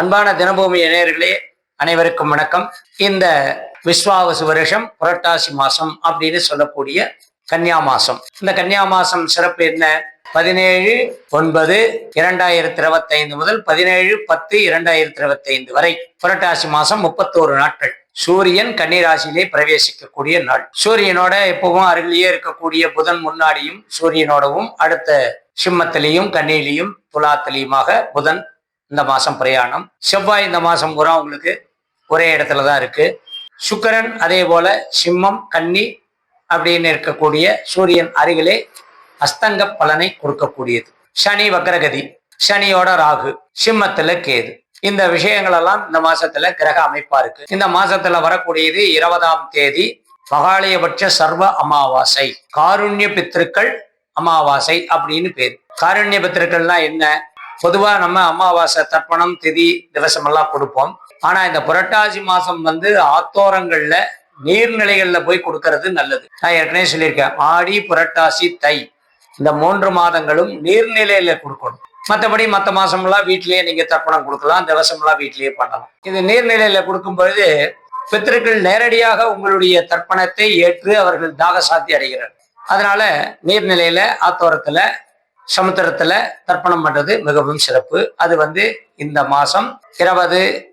அன்பான தினபூமி இணையர்களே அனைவருக்கும் வணக்கம். இந்த விஸ்வாவசு வருஷம் புரட்டாசி மாசம் அப்படின்னு சொல்லக்கூடிய கன்னியா மாசம். இந்த கன்னியா மாசம் சிறப்பு என்ன? பதினேழு ஒன்பது இரண்டாயிரத்தி இருபத்தி ஐந்து முதல் பதினேழு பத்து இரண்டாயிரத்தி இருபத்தி ஐந்து வரை புரட்டாசி மாசம் முப்பத்தோரு நாட்கள். சூரியன் கன்னிராசியிலே பிரவேசிக்கக்கூடிய நாள். சூரியனோட எப்பவும் அருகிலேயே இருக்கக்கூடிய புதன் முன்னாடியும் சூரியனோடவும் அடுத்த சிம்மத்திலையும் கன்னியிலையும் துலாத்திலையுமாக புதன் இந்த மாதம் பிரயாணம். செவ்வாய் இந்த மாதம் பூரா உங்களுக்கு ஒரே இடத்துல தான் இருக்கு. சுக்கரன் அதே போல சிம்மம் கன்னி அப்படின்னு இருக்கக்கூடிய சூரியன் அருகிலே அஸ்தங்க பலனை கொடுக்கக்கூடியது. சனி வக்ரகதி சனியோட ராகு சிம்மத்துல கேது. இந்த விஷயங்கள் எல்லாம் இந்த மாசத்துல கிரக அமைப்பா இருக்கு. இந்த மாசத்துல வரக்கூடியது இருபதாம் தேதி மகாலயபட்ச சர்வ அமாவாசை. காருண்ய பித்திருக்கள் அமாவாசை அப்படின்னு பேர். காருண்ய பித்திருக்கள்னா என்ன? பொதுவா நம்ம அமாவாசை தர்ப்பணம் திதி திவசம் எல்லாம் கொடுப்போம். ஆனா இந்த புரட்டாசி மாசம் வந்து ஆத்தோரங்கள்ல நீர்நிலைகள்ல போய் கொடுக்கறது நல்லது. நான் ஏற்கனவே சொல்லியிருக்கேன் ஆடி புரட்டாசி தை. இந்த மூன்று மாதங்களும் நீர்நிலையில கொடுக்கணும். மற்றபடி மற்ற மாசம்லாம் வீட்டிலேயே நீங்க தர்ப்பணம் கொடுக்கலாம் திவசம்லாம் வீட்டிலேயே பண்ணலாம். இது நீர்நிலையில கொடுக்கும் பொழுது பித்திருக்கள் நேரடியாக உங்களுடைய தர்ப்பணத்தை ஏற்று அவர்கள் தாக சாத்தி அடைகிறார் அதனால நீர்நிலையில ஆத்தோரத்துல சமுத்திரத்துல தர்ப்பணம் பண்றது மிகவும் சிறப்பு. அது வந்து இந்த மாசம் இருபது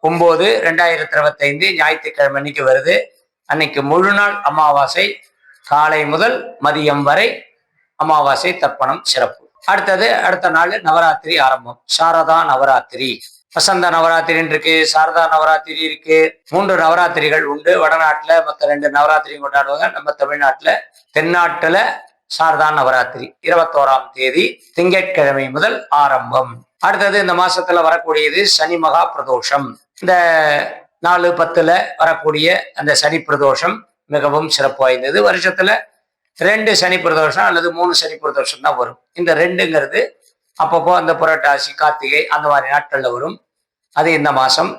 ஒன்பது ரெண்டாயிரத்தி இருபத்தைந்து ஞாயிற்றுக்கிழமை அன்னைக்கு வருது. அன்னைக்கு முழு நாள் அமாவாசை. காலை முதல் மதியம் வரை அமாவாசை தர்ப்பணம் சிறப்பு. அடுத்தது அடுத்த நாள் நவராத்திரி ஆரம்பம். சாரதா நவராத்திரி. வசந்த நவராத்திரின்னு இருக்கு சாரதா நவராத்திரி இருக்கு. மூன்று நவராத்திரிகள் உண்டு. வடநாட்டுல மற்ற ரெண்டு நவராத்திரி கொண்டாடுவாங்க. நம்ம தமிழ்நாட்டுல தென்னாட்டுல சாரதா நவராத்திரி இருபத்தோராம் தேதி திங்கட்கிழமை முதல் ஆரம்பம். அடுத்தது இந்த மாசத்துல வரக்கூடியது சனி மகா பிரதோஷம். இந்த நாலு பத்துல வரக்கூடிய அந்த சனி பிரதோஷம் மிகவும் சிறப்பு வாய்ந்தது. வருஷத்துல ரெண்டு சனி பிரதோஷம் அல்லது மூணு சனி பிரதோஷம் தான் வரும். இந்த ரெண்டுங்கிறது அப்பப்போ அந்த புரட்டாசி கார்த்திகை அந்த மாதிரி நாட்கள்ல வரும். அது இந்த மாசம்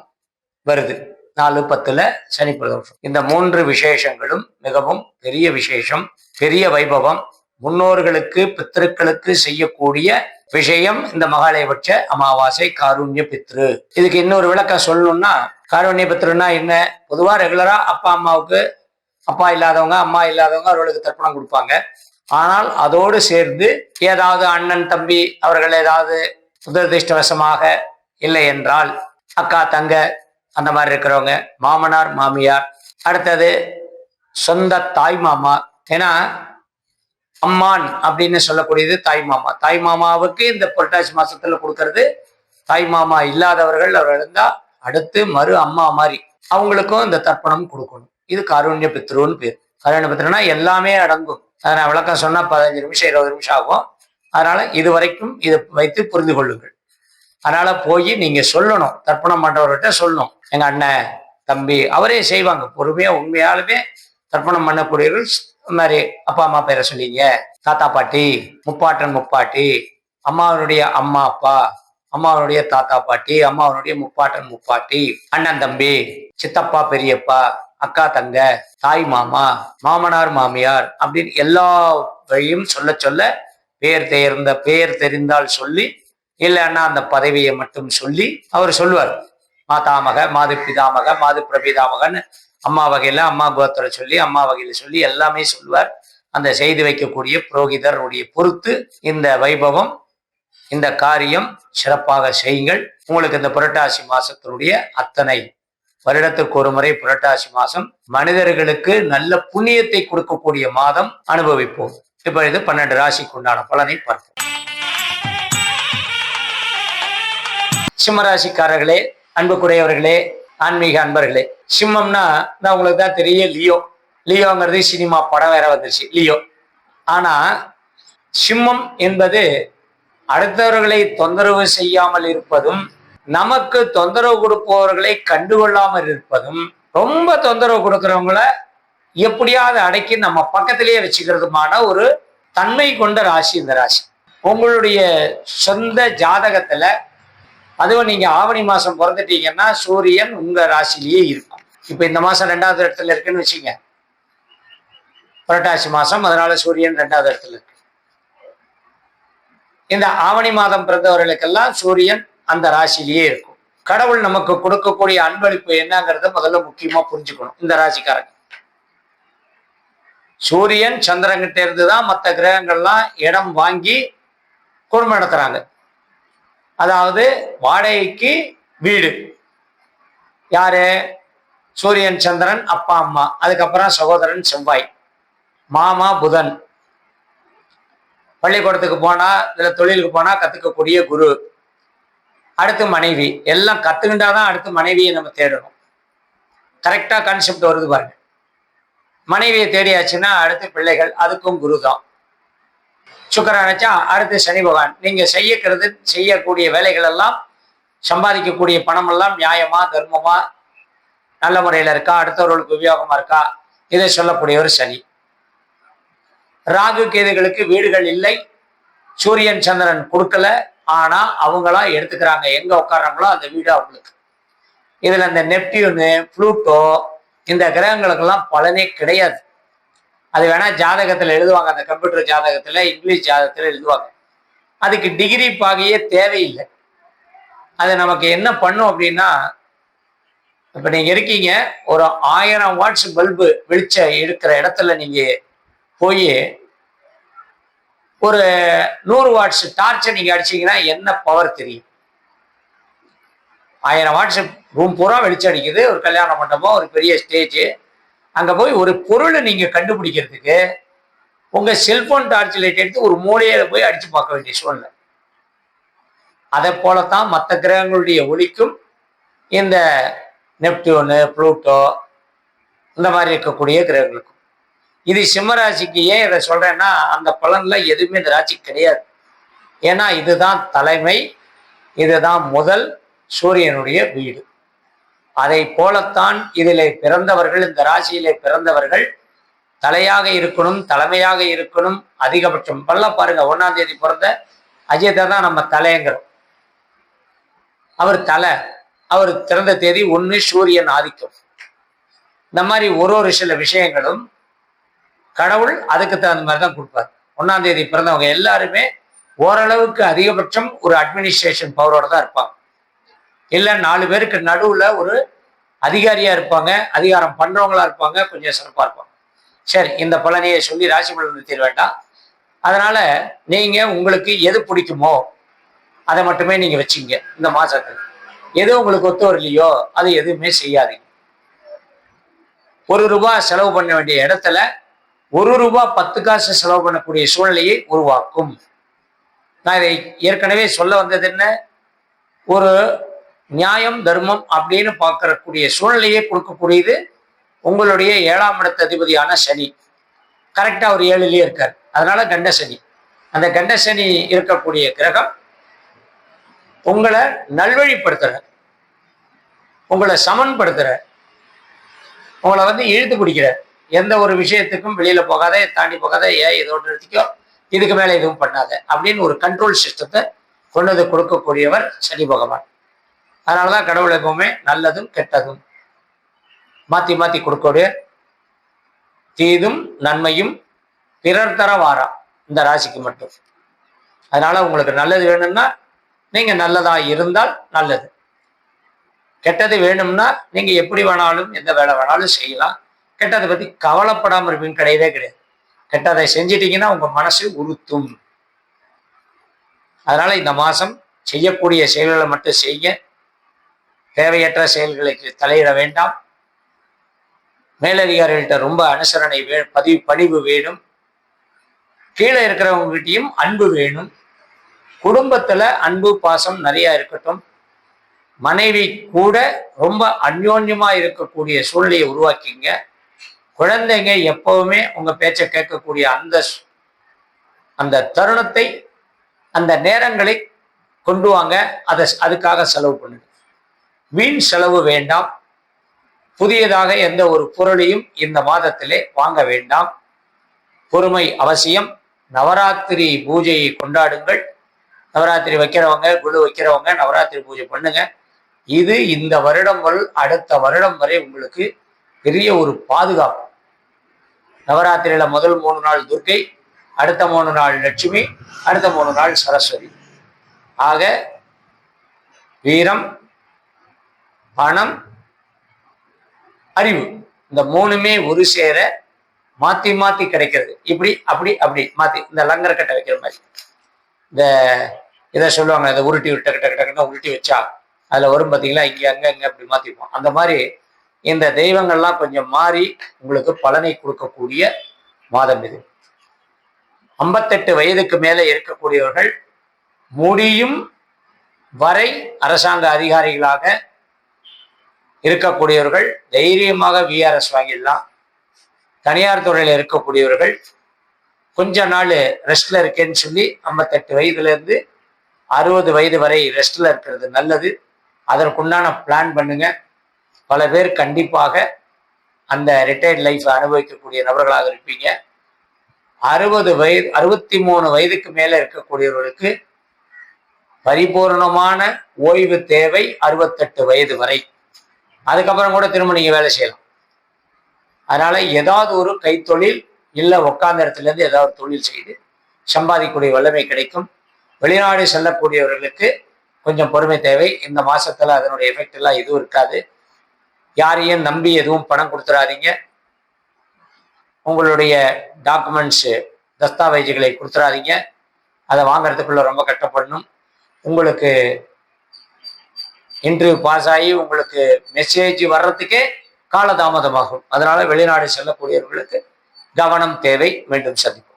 வருது. நாலு பத்துல சனி பிரதோஷம். இந்த மூன்று விசேஷங்களும் மிகவும் பெரிய விசேஷம் பெரிய வைபவம் முன்னோர்களுக்கு பித்திருக்களுக்கு செய்யக்கூடிய விஷயம் இந்த மகாலயபட்ச அமாவாசை காருண்ய பித்ரு. இதுக்கு இன்னொரு விளக்கம் சொல்லணும்னா காருண்ய பித்ருன்னா என்ன? பொதுவா ரெகுலரா அப்பா அம்மாவுக்கு அப்பா இல்லாதவங்க அம்மா இல்லாதவங்க அவர்களுக்கு தர்ப்பணம் கொடுப்பாங்க. ஆனால் அதோடு சேர்ந்து ஏதாவது அண்ணன் தம்பி அவர்கள் ஏதாவது துரதிருஷ்டவசமாக இல்லை என்றால் அக்கா தங்க அந்த மாதிரி இருக்கிறவங்க மாமனார் மாமியார் அடுத்தது சொந்த தாய் மாமா. ஏன்னா அம்மான் அப்படின்னு சொல்லக்கூடியது தாய் மாமா. தாய் மாமாவுக்கு இந்த புரட்டாசி மாசத்துல கொடுக்கறது தாய் மாமா இல்லாதவர்கள் அவர் இருந்தா அடுத்து மறு அம்மா மாதிரி அவங்களுக்கும் இந்த தர்ப்பணம் கொடுக்கணும். இது காருண்ய பித்ருன்னு பேர். காருண்ய பித்ருனா எல்லாமே அடங்கும். அதை நான் விளக்கம் சொன்னா பதினஞ்சு நிமிஷம் இருபது நிமிஷம் ஆகும். அதனால இது வரைக்கும் இதை வைத்து புரிந்து கொள்ளுங்கள். அதனால போய் நீங்க சொல்லணும். தர்ப்பணம் பண்றவர்கிட்ட சொல்லணும். எங்க அண்ணன் தம்பி அவரே செய்வாங்க. பொறுமையா உண்மையாலுமே தர்ப்பணம் பண்ணக்கூடியவர்கள் இந்த மாதிரி அப்பா அம்மா பேரை சொல்லிங்க. தாத்தா பாட்டி முப்பாட்டன் முப்பாட்டி அம்மாவனுடைய அம்மா அப்பா அம்மாவனுடைய தாத்தா பாட்டி அம்மாவனுடைய முப்பாட்டன் முப்பாட்டி அண்ணன் தம்பி சித்தப்பா பெரியப்பா அக்கா தங்க தாய் மாமா மாமனார் மாமியார் அப்படின்னு எல்லா வழியும் சொல்ல சொல்ல பேர் தேர்ந்த பேர் தெரிந்தால் சொல்லி இல்லைன்னா அந்த பதவியை மட்டும் சொல்லி அவர் சொல்லுவார். மாதாமக மாது பிதாமக மாது பிரபிதாமகன்னு அம்மா வகையில அம்மா கோத்திர சொல்லி அம்மா வகையில சொல்லி எல்லாமே சொல்லுவார். அந்த செய்து வைக்கக்கூடிய புரோகிதருடைய பொறுத்து இந்த வைபவம் இந்த காரியம் சிறப்பாக செய்யுங்கள். உங்களுக்கு இந்த புரட்டாசி மாசத்தினுடைய அத்தனை வருடத்துக்கு ஒரு முறை புரட்டாசி மாசம். மனிதர்களுக்கு நல்ல புண்ணியத்தை கொடுக்கக்கூடிய மாதம் அனுபவிப்போம். இப்பொழுது பன்னெண்டு ராசிக்கு உண்டான பலனை பார்ப்போம். சிம்மராசிக்காரர்களே அன்புக்குடையவர்களே ஆன்மீக அன்பர்களே சிம்மம்னா நான் உங்களுக்கு தான் தெரிய லியோ. லியோங்கிறது சினிமா படம் வேற வந்துருச்சு லியோ. ஆனா சிம்மம் என்பது அடுத்தவர்களை தொந்தரவு செய்யாமல் இருப்பதும் நமக்கு தொந்தரவு கொடுப்பவர்களை கண்டுகொள்ளாமல் இருப்பதும் ரொம்ப தொந்தரவு கொடுக்குறவங்கள எப்படியாவது அடக்கி நம்ம பக்கத்திலேயே வச்சுக்கிறதுமான ஒரு தன்மை கொண்ட ராசி இந்த ராசி. உங்களுடைய சொந்த ஜாதகத்துல அதுவும் நீங்க ஆவணி மாசம் பிறந்துட்டீங்கன்னா சூரியன் உங்க ராசிலேயே இருக்கும். இப்ப இந்த மாசம் ரெண்டாவது இடத்துல இருக்குன்னு வச்சுங்க. புரட்டாசி மாசம் அதனால சூரியன் ரெண்டாவது இடத்துல இருக்கு. இந்த ஆவணி மாதம் பிறந்தவர்களுக்கெல்லாம் சூரியன் அந்த ராசியிலேயே இருக்கும். கடவுள் நமக்கு கொடுக்கக்கூடிய அன்பளிப்பு என்னங்கிறத முதல்ல முக்கியமா புரிஞ்சுக்கணும். இந்த ராசிக்காரங்க. சூரியன் சந்திரங்கிட்ட இருந்து தான் மற்ற கிரகங்கள்லாம் இடம் வாங்கி குடும்பம் நடத்துறாங்க. அதாவது வாடகைக்கு வீடு. யாரு? சூரியன் சந்திரன் அப்பா அம்மா. அதுக்கப்புறம் சகோதரன் செவ்வாய். மாமா புதன். பள்ளிக்கூடத்துக்கு போனா இல்ல தொழிலுக்கு போனா கத்துக்கக்கூடிய குரு. அடுத்து மனைவி. எல்லாம் கத்துக்கிட்டாதான் அடுத்து மனைவியை நம்ம தேடணும். கரெக்டா கான்செப்ட் வருது பாருங்க. மனைவியை தேடியாச்சுன்னா அடுத்து பிள்ளைகள் அதுக்கும் குரு தான் சுக்கரன் நினச்சா அடுத்து சனி பகவான். நீங்கள் செய்யக்கிறது செய்யக்கூடிய வேலைகள் எல்லாம் சம்பாதிக்கக்கூடிய பணம் எல்லாம் நியாயமா தர்மமா நல்ல முறையில் இருக்கா அடுத்தவர்களுக்கு உபயோகமா இருக்கா இதை சொல்லக்கூடிய ஒரு சனி. ராகு கேதுகளுக்கு வீடுகள் இல்லை சூரியன் சந்திரன் கொடுக்கல ஆனா அவங்களா எடுத்துக்கிறாங்க. எங்க உட்காடுறாங்களோ அந்த வீடு அவங்களுக்கு. இதுல இந்த நெப்டியூனு புளூட்டோ இந்த கிரகங்களுக்கெல்லாம் பலனே கிடையாது. அது வேணா ஜாதகத்துல எழுதுவாங்க. அந்த கம்ப்யூட்டர் ஜாதகத்துல இங்கிலீஷ் ஜாதகத்துல எழுதுவாங்க. அதுக்கு டிகிரி பாகையே தேவையில்லை. அது நமக்கு என்ன பண்ணும் அப்படின்னா இப்ப நீங்க இருக்கீங்க ஒரு ஆயிரம் வாட்ஸ் பல்பு வெளிச்ச இருக்கிற இடத்துல நீங்க போய் ஒரு நூறு வாட்ஸ் டார்ச்சை நீங்க அடிச்சீங்கன்னா என்ன பவர் தெரியும்? ஆயிரம் வாட்ஸ் ரூம் பூரா வெளிச்சம் அடிக்குது. ஒரு கல்யாண மண்டபம் ஒரு பெரிய ஸ்டேஜ் அங்க போய் ஒரு பொருளை நீங்க கண்டுபிடிக்கிறதுக்கு உங்க செல்போன் டார்ச் லைட் எடுத்து ஒரு மூலையில போய் அடிச்சு பார்க்க வேண்டிய சூழ்நிலை. அதை போலத்தான் மற்ற கிரகங்களுடைய ஒளிக்கும் இந்த நெப்டியூனு புளூட்டோ இந்த மாதிரி இருக்கக்கூடிய கிரகங்களுக்கும். இது சிம்மராசிக்கு ஏன் இதை சொல்றேன்னா அந்த பலன்ல எதுவுமே இந்த ராசிக்கு கிடையாது. ஏன்னா இதுதான் தலைமை இதுதான் முதல் சூரியனுடைய வீடு. அதை போலத்தான் இதிலே பிறந்தவர்கள் இந்த ராசியிலே பிறந்தவர்கள் தலையாக இருக்கணும் தலைமையாக இருக்கணும் அதிகபட்சம். பல்ல பாருங்க ஒன்னாம் தேதி பிறந்த அஜித்தை தான் நம்ம தலைங்கிறோம். அவர் தலை அவர் பிறந்த தேதி ஒன்று சூரியன் ஆதிக்கம். இந்த மாதிரி ஒரு ஒரு சில விஷயங்களும் கடவுள் அதுக்கு தகுந்த மாதிரி தான் கொடுப்பார். ஒன்னாம் தேதி பிறந்தவங்க எல்லாருமே ஓரளவுக்கு அதிகபட்சம் ஒரு அட்மினிஸ்ட்ரேஷன் பவரோட தான் இருப்பாங்க. இல்லை நாலு பேருக்கு நடுவில் ஒரு அதிகாரியாக இருப்பாங்க அதிகாரம் பண்ணுறவங்களா இருப்பாங்க கொஞ்சம் சிறப்பாக இருப்பாங்க. சரி இந்த பலனையை சொல்லி ராசி பலன் நிறுத்திட வேண்டாம். அதனால நீங்கள் உங்களுக்கு எது பிடிக்குமோ அதை மட்டுமே நீங்கள் வச்சிங்க இந்த மாதத்துக்கு எது உங்களுக்கு ஒத்து வரலையோ அது எதுவுமே செய்யாதீங்க. ஒரு ரூபாய் செலவு பண்ண வேண்டிய இடத்துல ஒரு ரூபாய் பத்து காசு செலவு பண்ணக்கூடிய சூழ்நிலையை உருவாக்கும். நான் இதை ஏற்கனவே சொல்ல வந்தது என்ன? ஒரு நியாயம் தர்மம் அப்படின்னு பார்க்கறக்கூடிய சூழ்நிலையே கொடுக்கக்கூடியது உங்களுடைய ஏழாம் இடத்த அதிபதியான சனி. கரெக்டா அவர் ஏழுலயே இருக்கார். அதனால கண்ட சனி. அந்த கண்ட சனி இருக்கக்கூடிய கிரகம் உங்களை நல்வழிப்படுத்துற உங்களை சமன்படுத்துற உங்களை வந்து இழுத்து பிடிக்கிற எந்த ஒரு விஷயத்துக்கும் வெளியில போகாத தாண்டி போகாத ஏன் இதோட நிறுத்திக்கோ இதுக்கு மேலே எதுவும் பண்ணாத அப்படின்னு ஒரு கண்ட்ரோல் சிஸ்டத்தை கொண்டு வந்து கொடுக்கக்கூடியவர் சனி பகவான். அதனாலதான் கடவுள் எப்பவுமே நல்லதும் கெட்டதும். மாத்தி மாத்தி கொடுக்கக்கூடிய தீதும் நன்மையும் பிறர் தர வாரா இந்த ராசிக்கு மட்டும். அதனால உங்களுக்கு நல்லது வேணும்னா நீங்க நல்லதா இருந்தால் நல்லது. கெட்டது வேணும்னா நீங்க எப்படி வேணாலும் எந்த வேலை வேணாலும் செய்யலாம். கெட்டதை பத்தி கவலைப்படாமல் இருப்பீங்க கிடையவே கிடையாது. கெட்டதை செஞ்சிட்டீங்கன்னா உங்க மனசு உறுத்தும். அதனால இந்த மாசம் செய்யக்கூடிய செயல்களை மட்டும் செய்ய தேவையற்ற செயல்களுக்கு தலையிட வேண்டாம். மேலதிகாரிகள்கிட்ட ரொம்ப அனுசரணை வே பதிவு பணிவு வேணும். கீழே இருக்கிறவங்ககிட்டையும் அன்பு வேணும். குடும்பத்துல அன்பு பாசம் நிறைய இருக்கட்டும். மனைவி கூட ரொம்ப அந்யோன்யமா இருக்கக்கூடிய சூழ்நிலையை உருவாக்கிங்க. குழந்தைங்க எப்பவுமே உங்க பேச்சை கேட்கக்கூடிய அந்த அந்த தருணத்தை அந்த நேரங்களை கொண்டு வாங்க. அதை அதுக்காக செலவு பண்ணுங்க. வீண் செலவு வேண்டாம். புதியதாக எந்த ஒரு பொருளையும் இந்த மாதத்திலே வாங்க வேண்டாம். பொறுமை அவசியம். நவராத்திரி பூஜையை கொண்டாடுங்கள். நவராத்திரி வைக்கிறவங்க குழு வைக்கிறவங்க நவராத்திரி பூஜை பண்ணுங்க. இது இந்த வருடம் முதல் அடுத்த வருடம் வரை உங்களுக்கு பெரிய ஒரு பாதுகாப்பு. நவராத்திரியில முதல் மூணு நாள் துர்க்கை அடுத்த மூணு நாள் லட்சுமி அடுத்த மூணு நாள் சரஸ்வதி. ஆக வீரம் பணம் அறிவு. இந்த மூணுமே ஒரு சேர மாத்தி மாத்தி கிடைக்கிறது. இப்படி அப்படி அப்படி மாத்தி. இந்த லங்கர கட்டை வைக்கிற மாதிரி. இந்த இதை சொல்லுவாங்க இதை உருட்டி விட்டு டக்கு டக்கு டக்குன்னு உருட்டி வச்சா அதுல வரும் பார்த்தீங்களா இங்க அங்க இங்க அப்படி மாத்திப்போம். அந்த மாதிரி இந்த தெய்வங்கள்லாம் கொஞ்சம் மாறி உங்களுக்கு பலனை கொடுக்கக்கூடிய மாதம் இது. ஐம்பத்தெட்டு வயதுக்கு மேலே இருக்கக்கூடியவர்கள் முடியும் வரை அரசாங்க அதிகாரிகளாக இருக்கக்கூடியவர்கள் தைரியமாக விஆர்எஸ் வாங்கிடலாம். தனியார் துறையில் இருக்கக்கூடியவர்கள் கொஞ்ச நாள் ரெஸ்ட்ல இருக்கேன்னு சொல்லி ஐம்பத்தெட்டு வயதுலேருந்து அறுபது வயது வரை ரெஸ்ட்ல இருக்கிறது நல்லது. அதற்குண்டான பிளான் பண்ணுங்க. பல பேர் கண்டிப்பாக அந்த ரிட்டையர்ட் லைஃப் அனுபவிக்கக்கூடிய நபர்களாக இருப்பீங்க. அறுபது வயது அறுபத்தி மூணு வயதுக்கு மேலே இருக்கக்கூடியவர்களுக்கு பரிபூர்ணமான ஓய்வு தேவை அறுபத்தெட்டு வயது வரை. அதுக்கப்புறம் கூட திரும்ப நீங்கள் வேலை செய்யலாம். அதனால ஏதாவது ஒரு கைத்தொழில் இல்லை உட்கார்ந்த இடத்துல இருந்து ஏதாவது ஒரு தொழில் செய்து சம்பாதிக்கக்கூடிய வல்லமை கிடைக்கும். வெளிநாடு செல்லக்கூடியவர்களுக்கு கொஞ்சம் பொறுமை தேவை. இந்த மாசத்துல அதனுடைய எஃபெக்ட் எல்லாம் எதுவும் இருக்காது. யாரையும் நம்பி எதுவும் பணம் கொடுத்துடாதீங்க உங்களுடைய டாக்குமெண்ட்ஸு தஸ்தாவேஜுகளை கொடுத்துடாதீங்க அதை வாங்கிறதுக்குள்ள ரொம்ப கஷ்டப்படணும். உங்களுக்கு இன்டர்வியூ பாஸ் ஆகி உங்களுக்கு மெசேஜ் வர்றதுக்கே காலதாமதமாகும். அதனால வெளிநாடு செல்லக்கூடியவர்களுக்கு கவனம் தேவை மீண்டும் சந்திப்போம்.